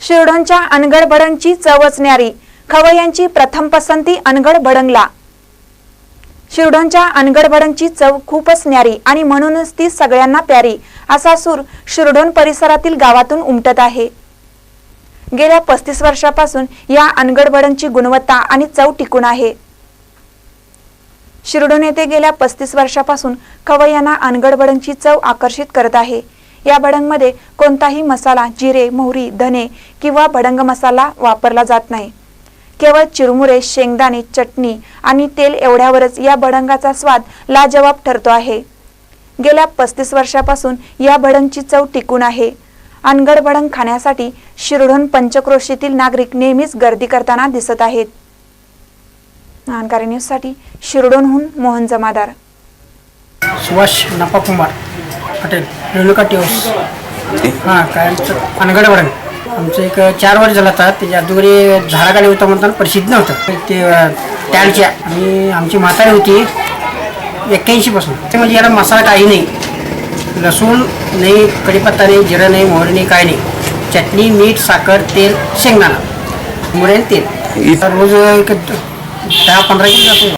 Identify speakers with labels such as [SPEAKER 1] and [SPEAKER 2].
[SPEAKER 1] शिरडोनच्या अनगड भडंगची चवच न्यारी खवय्यांची प्रथम पसंती अनगड भडंगला शिरडोनच्या अनगड भडंगची चव खूपच न्यारी आणि म्हणूनच ती सगळ्यांना प्यारी असा सूर शिरडोन परिसरातील गावातून उमटत आहे. गेल्या पस्तीस वर्षापासून या अनगड भडंगची गुणवत्ता आणि चव टिकून आहे. शिरडोन येथे गेल्या पस्तीस वर्षापासून खवय्यांना अनगड भडंगची चव आकर्षित करत आहे. या भडंगमध्ये कोणताही मसाला जिरे मोहरी धने किंवा भडंग मसाला वापरला जात नाही. केवळ चिरमुरे शेंगदाणे चटणी आणि तेल एवढ्यावरच या भडंगाचा स्वाद लाजवाब ठरतो आहे. गेल्या पस्तीस वर्षापासून या भडंगची चव टिकून आहे. अनगड भडंग खाण्यासाठी शिरडोन पंचक्रोशीतील नागरिक नेहमीच गर्दी करताना दिसत आहेत. नानकारी न्यूजसाठी शिरडोनहून मोहन जमादार.
[SPEAKER 2] सुभाष नपा कुमार हॉटेल रेणुका टेवस. हां काय आमचं अनगडवडण आमचं एक चार वर्ष झालं आता त्याच्या अगोदरी झाडाखाली होतं म्हणताना प्रसिद्ध नव्हतं. ते टॅडच्या आणि आमची म्हातारी होती एक्क्याऐंशीपासून ते म्हणजे याला मसाला काही नाही. लसूण नाही कढीपत्ता नाही जिरं नाही मोहरी नाही काही नाही. चटणी मीठ साखर तेल शेंगदाणा मुळे तेल. रोज एक दहा पंधरा किलो जातो.